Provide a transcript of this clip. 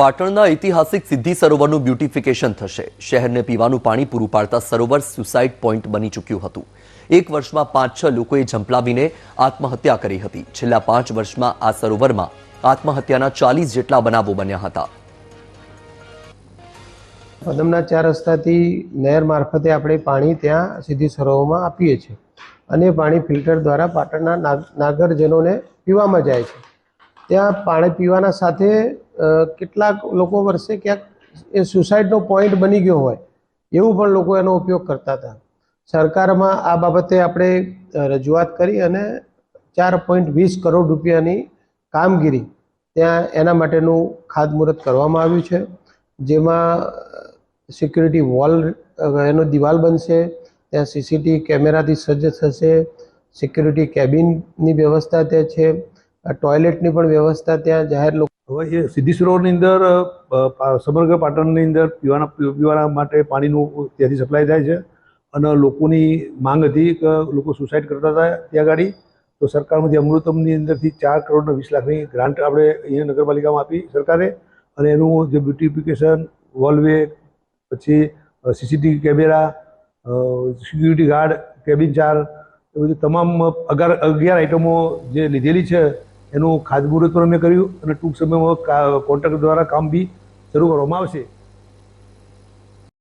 પાટણના ઐતિહાસિક સિદ્ધિ સરોવરનું બ્યુટિફિકેશન થશે. શહેરને પીવાનું પાણી પૂરું પાડતા સરોવર સુસાઇડ પોઈન્ટ બની ચૂક્યું હતું. એક વર્ષમાં પાંચ છ લોકોએ ઝંપલાવીને આત્મહત્યા કરી હતી. છેલ્લા પાંચ વર્ષમાં આ સરોવરમાં આત્મહત્યાના ચાલીસ જેટલા બનાવો બન્યા હતા. પદમના ચાર રસ્તાથી નહેર મારફતે આપણે પાણી ત્યાં સિદ્ધિ સરોવરમાં આપીએ છીએ અને પાણી ફિલ્ટર દ્વારા પાટણના નાગરજનોને પીવામાં જાય છે. ત્યાં પાણી પીવાના સાથે કેટલાક લોકો વર્ષે ક્યાંક એ સુસાઇડનો પોઈન્ટ બની ગયો હોય, એવું પણ લોકો એનો ઉપયોગ કરતા હતા. સરકારમાં આ બાબતે આપણે રજૂઆત કરી અને ચાર પોઈન્ટ વીસ કરોડ રૂપિયાની કામગીરી ત્યાં એના માટેનું ખાતમુહૂર્ત કરવામાં આવ્યું છે. જેમાં સિક્યુરિટી વોલ એનો દિવાલ બનશે, ત્યાં સીસીટીવી કેમેરાથી સજ્જ થશે સિક્યુરિટી કેબિનની વ્યવસ્થા ત્યાં છે ટોયલેટની પણ વ્યવસ્થા ત્યાં જાહેર લોકો હવે એ સિદ્ધિ સરોવરની અંદર સમગ્ર પાટણની અંદર પીવાના પીવાના માટે પાણીનું ત્યાંથી સપ્લાય થાય છે અને લોકોની માંગ હતી કે લોકો સુસાઇડ કરતા હતા ત્યાં ગાડી. તો સરકારમાંથી અમૃતમની અંદરથી ચાર કરોડને વીસ લાખની ગ્રાન્ટ આપણે અહીંયા નગરપાલિકામાં આપી સરકારે અને એનું જે બ્યુટિફિકેશન, વોલવે, પછી CCTV camera security guard, cabin ચાર, એ બધી તમામ અગિયાર અગિયાર આઇટમો જે લીધેલી છે એનું ખાતમુહૂર્ત પણ અમે કર્યું અને ટૂંક સમયમાં કા- કોન્ટ્રાક્ટર દ્વારા કામ બી શરૂ કરવામાં આવશે.